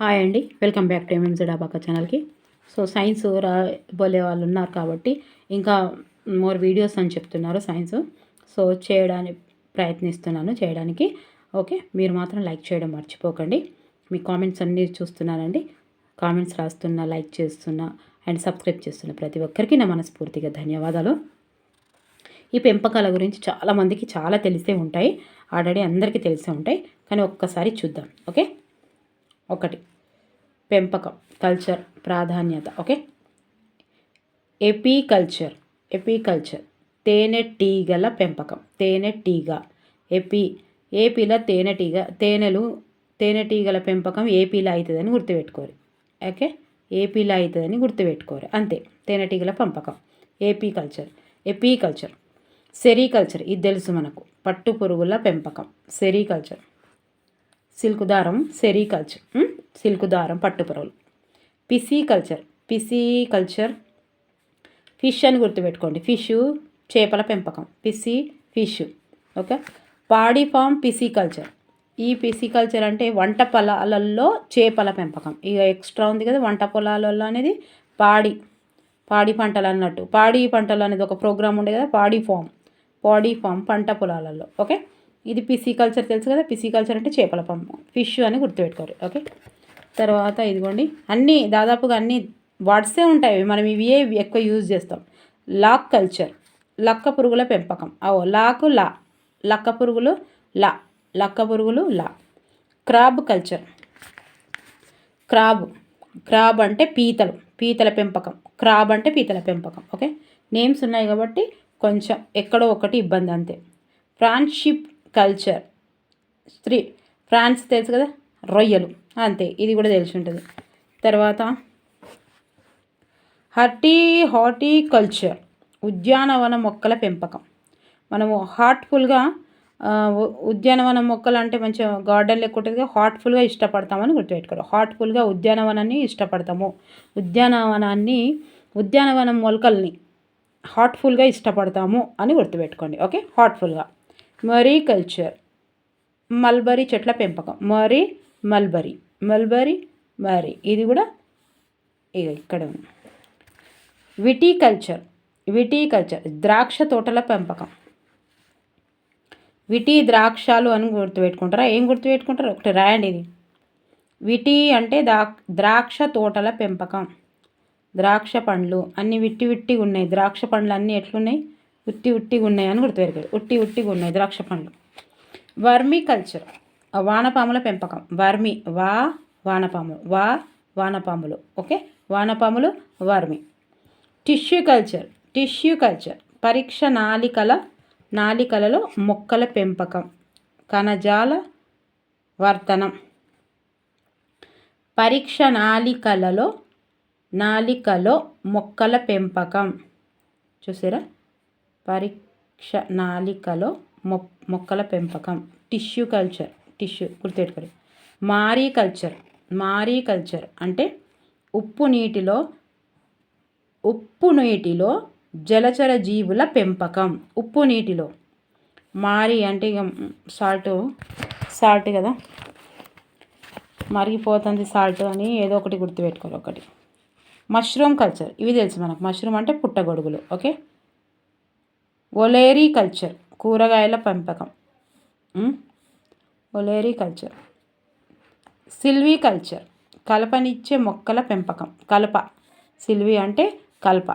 Hi అండి. Welcome back to MMG డాబాక ఛానల్కి. సో సైన్స్ రా బోలే వాళ్ళు ఉన్నారు కాబట్టి ఇంకా మోర్ వీడియోస్ అని చెప్తున్నారు సైన్స్. సో చేయడానికి ప్రయత్నిస్తున్నాను చేయడానికి. ఓకే మీరు మాత్రం లైక్ చేయడం మర్చిపోకండి. మీ కామెంట్స్ అన్నీ చూస్తున్నానండి. కామెంట్స్ రాస్తున్నా లైక్ చేస్తున్నా అండ్ సబ్స్క్రైబ్ చేస్తున్న ప్రతి ఒక్కరికి నా మనస్ఫూర్తిగా ధన్యవాదాలు. ఈ పెంపకాల గురించి చాలామందికి చాలా తెలిసే ఉంటాయి. ఆల్రెడీ అందరికీ తెలిసే ఉంటాయి. కానీ ఒక్కసారి చూద్దాం. ఓకే? ఒకటి. పెంపకం కల్చర్ ప్రాధాన్యత ఓకే? ఎపీకల్చర్ ఎపీకల్చర్ తేనెటీగల పెంపకం తేనెటీగ ఎపీ ఏపీలో తేనెటీగ తేనెలు తేనెటీగల పెంపకం ఏపీలో అవుతుందని గుర్తుపెట్టుకోరు ఓకే? ఏపీలో అవుతుందని గుర్తుపెట్టుకోరు అంతే. తేనెటీగల పెంపకం ఏపీ కల్చర్ ఎపీకల్చర్ సెరీకల్చర్ ఇది తెలుసు మనకు. పట్టు పురుగుల పెంపకం సెరీకల్చర్. సిల్క్ దారం సెరీకల్చర్ సిల్క్ దారం పట్టు pisci culture pisci culture fish అని గుర్తుపెట్టుకోండి. ఫిష్ చేపల పెంపకం. Pisci fish okay? పాడి ఫామ్ పిసి కల్చర్. ఈ పిసి కల్చర్ అంటే వంట పొలాలలో చేపల పెంపకం. ఇక ఎక్స్ట్రా ఉంది కదా వంట పొలాలలో అనేది పాడి పాడి పంటలు అన్నట్టు. పాడి పంటలు అనేది ఒక ప్రోగ్రామ్ ఉండే కదా పాడి ఫామ్. పాడి ఫామ్ పంట పొలాలలో ఓకే? ఇది పిసి కల్చర్ తెలుసు కదా? పిసి కల్చర్ అంటే చేపల పంపు. ఫిష్ అని గుర్తుపెట్టుకోరు. ఓకే తర్వాత ఇదిగోండి. అన్నీ దాదాపుగా అన్నీ వర్డ్సే ఉంటాయి. మనం ఇవే ఎక్కువ యూజ్ చేస్తాం. లాక్ కల్చర్ లక్క పురుగుల పెంపకం. అవో లాకు లా. లక్క పురుగులు లా. లక్క పురుగులు లా. క్రాబ్ కల్చర్ క్రాబ్ క్రాబ్ అంటే పీతలు. పీతల పెంపకం. క్రాబ్ అంటే పీతల పెంపకం. ఓకే నేమ్స్ ఉన్నాయి కాబట్టి కొంచెం ఎక్కడో ఒకటి ఇబ్బంది అంతే. ప్రాన్షిప్ కల్చర్. స్త్రీ. ఫ్రాన్స్ తెలుసు కదా? రొయ్యలు. అంతే. ఇది కూడా తెలిసి ఉంటుంది. తర్వాత హర్టీ హార్టికల్చర్ ఉద్యానవన మొక్కల పెంపకం. మనము హార్ట్ఫుల్గా ఉద్యానవన మొక్కలు అంటే మంచిగా గార్డెన్ లెక్క ఉంటుంది హార్ట్ఫుల్గా ఇష్టపడతామని గుర్తుపెట్టుకోరు హార్ట్ఫుల్గా ఉద్యానవనాన్ని ఇష్టపడతాము. ఉద్యానవనాన్ని ఉద్యానవనం మొలకల్ని హార్ట్ఫుల్గా ఇష్టపడతాము అని గుర్తుపెట్టుకోండి. ఓకే? హార్ట్ఫుల్గా. మరీ కల్చర్. మల్బరీ చెట్ల పెంపకం. మరీ మల్బరీ. మల్బరీ మరీ. ఇది కూడా ఇక్కడ ఇక్కడ ఉంది. విటీకల్చర్. విటీకల్చర్. ద్రాక్ష తోటల పెంపకం. విటి ద్రాక్షాలు అని గుర్తుపెట్టుకుంటారా? ఏం గుర్తుపెట్టుకుంటారు? ఒకటి రాయండి ఇది. విటీ అంటే దా ద్రాక్ష తోటల పెంపకం. ద్రాక్ష పండ్లు. అన్ని విట్టి విట్టిగా ఉన్నాయి. ద్రాక్ష పండ్లు అన్నీ ఎట్లున్నాయి? ఉట్టి ఉట్టిగా ఉన్నాయి అని గుర్తుపెరగాడు. ఉట్టి ఉట్టిగా ఉన్నాయి. ద్రాక్ష పండ్లు. Vermi culture. వానపాముల పెంపకం. వర్మి. వా వానపాములు వా వానపాములు. ఓకే? వానపాములు vermi. Tissue culture. Tissue culture. పరీక్ష నాలికల నాలికలలో మొక్కల పెంపకం. కణజాల వర్తనం పరీక్ష నాలికలలో నాలికలో మొక్కల పెంపకం. చూసారా? పరీక్ష నాలికలో మొ మొక్కల పెంపకం. టిష్యూ కల్చర్ టిష్యూ గుర్తుపెట్టుకోండి. మారీ కల్చర్ మారీ కల్చర్ అంటే ఉప్పు నీటిలో ఉప్పు నీటిలో జలచర జీవుల పెంపకం. ఉప్పు నీటిలో. మారి అంటే ఇక సాల్ట్ సాల్ట్ కదా? మరిగిపోతుంది సాల్ట్ అని ఏదో ఒకటి గుర్తుపెట్టుకోవాలి ఒకటి. Mushroom culture. ఇవి తెలుసు మనకు. మష్రూమ్ అంటే పుట్టగొడుగులు. ఓకే? ఒలేరీ కల్చర్ కూరగాయల పెంపకం. ఒలేరీ కల్చర్. సిల్వీ కల్చర్ కలపనిచ్చే మొక్కల పెంపకం. కలప సిల్వి అంటే కలప.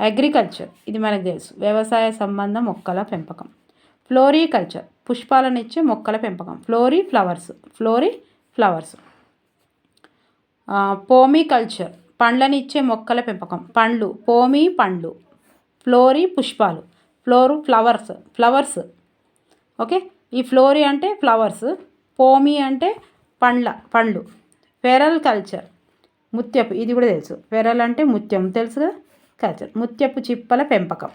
అగ్రికల్చర్ ఇది మనకు తెలుసు వ్యవసాయ సంబంధ మొక్కల పెంపకం. ఫ్లోరీ కల్చర్ పుష్పాలనిచ్చే మొక్కల పెంపకం. Flori flowers flori flowers. Pomi culture పండ్లనిచ్చే మొక్కల పెంపకం. పండ్లు పోమీ పండ్లు. ఫ్లోరీ పుష్పాలు. Flori flowers flowers. ఓకే? ఈ ఫ్లోరి అంటే ఫ్లవర్స్ పోమి అంటే పండ్ల పండ్లు. Pearl culture. ముత్యపు ఇది కూడా తెలుసు. ఫెరల్ అంటే ముత్యం తెలుసు కదా? కల్చర్. ముత్యపు చిప్పల పెంపకం.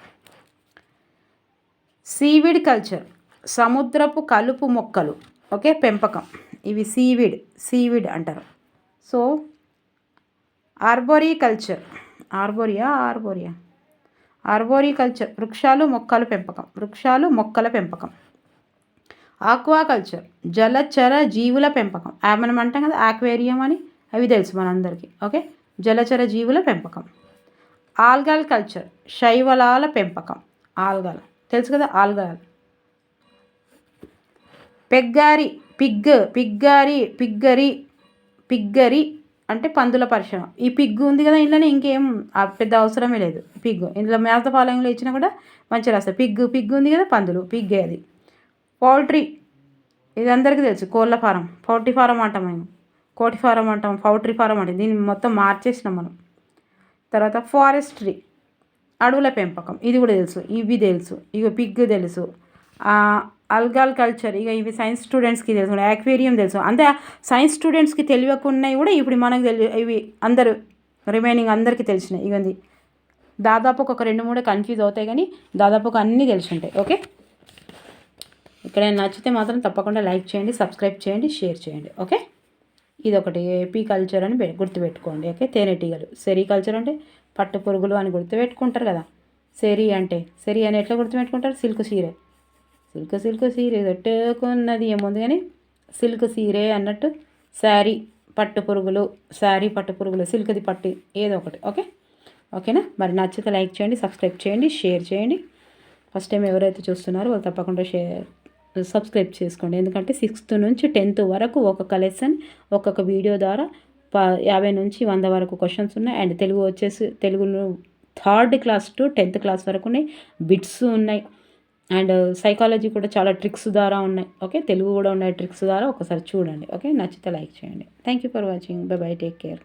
Seaweed culture. సముద్రపు కలుపు మొక్కలు. ఓకే? పెంపకం. ఇవి సీవిడ్ సీవిడ్ అంటారు. So arboriculture. ఆర్బోరియా ఆర్బోరియా. ఆర్బోరికల్చర్ వృక్షాలు మొక్కల పెంపకం వృక్షాలు మొక్కల పెంపకం. ఆక్వాకల్చర్ జలచర జీవుల పెంపకం. మనం అంటాం కదా ఆక్వేరియం అని? అవి తెలుసు మనందరికీ ఓకే? జలచర జీవుల పెంపకం. ఆల్గాల్ కల్చర్ శైవలాల పెంపకం. ఆల్గాల్ తెలుసు కదా ఆల్గాల్. పెగ్గారి పిగ్ పిగ్గారి పిగ్గరి పిగ్గరి అంటే పందుల పరిశ్రమ. ఈ పిగ్గు ఉంది కదా ఇంట్లోనే ఇంకేం పెద్ద అవసరమే లేదు. పిగ్గు ఇందులో మేత ఫాలోయింగ్లో ఇచ్చినా కూడా మంచిగా రాస్తారు పిగ్గు పిగ్గు ఉంది కదా పందులు. పిగ్గే అది. పౌల్ట్రీ ఇది అందరికీ తెలుసు. కోళ్ళ ఫారం. పౌల్ట్రీ ఫారం అంటాం మేము. కోటి ఫారం అంటాం. పౌల్ట్రీ ఫారం అంటే. దీన్ని మొత్తం మార్చేసినాం మనం. తర్వాత ఫారెస్ట్రీ అడవుల పెంపకం. ఇది కూడా తెలుసు. ఇవి తెలుసు. ఇక పిగ్గు తెలుసు. అల్గాల్ కల్చర్ ఇక ఇవి సైన్స్ స్టూడెంట్స్కి తెలుసు యాక్వేరియం తెలుసు. అంతే సైన్స్ స్టూడెంట్స్కి తెలియకున్నాయి కూడా ఇప్పుడు మనకు తెలి ఇవి అందరు రిమైనింగ్ అందరికీ తెలిసినాయి ఇవన్నీ దాదాపు ఒక రెండు మూడు కన్ఫ్యూజ్ అవుతాయి కానీ దాదాపు ఒక అన్నీ తెలిసి ఉంటాయి ఓకే? ఇక్కడ నచ్చితే మాత్రం తప్పకుండా లైక్ చేయండి సబ్స్క్రైబ్ చేయండి షేర్ చేయండి ఓకే? ఇది ఒకటి ఏపీ కల్చర్ అని గుర్తుపెట్టుకోండి ఓకే? తేనెటీగలు సెరీ కల్చర్ అంటే పట్టు పురుగులు అని గుర్తుపెట్టుకుంటారు కదా? సెరీ అంటే సెరీ అని ఎట్లా గుర్తుపెట్టుకుంటారు? సిల్క్ సీరే. సిల్క్ సిల్క్ సీరే తట్టుకున్నది ఏముంది కానీ సిల్క్ సీరే అన్నట్టు శారీ పట్టు పురుగులు శారీ పట్టు పురుగులు సిల్క్ది పట్టు ఏదో ఒకటి ఓకే? ఓకేనా? మరి నచ్చితే లైక్ చేయండి సబ్స్క్రైబ్ చేయండి షేర్ చేయండి. ఫస్ట్ టైం ఎవరైతే చూస్తున్నారో వాళ్ళు తప్పకుండా షేర్ సబ్స్క్రైబ్ చేసుకోండి. ఎందుకంటే సిక్స్త్ నుంచి టెన్త్ వరకు ఒక్కొక్క లెసన్ ఒక్కొక్క వీడియో ద్వారా ప యాభై నుంచి వంద వరకు క్వశ్చన్స్ ఉన్నాయి. అండ్ తెలుగు వచ్చేసి తెలుగులో third class to tenth class వరకు ఉన్నాయి. బిట్స్ ఉన్నాయి. అండ్ సైకాలజీ కూడా చాలా ట్రిక్స్ ద్వారా ఉన్నాయి. ఓకే తెలుగు కూడా ఉన్నాయి ట్రిక్స్ ద్వారా. ఒకసారి చూడండి. ఓకే నచ్చితే లైక్ చేయండి. Thank you for watching bye bye take care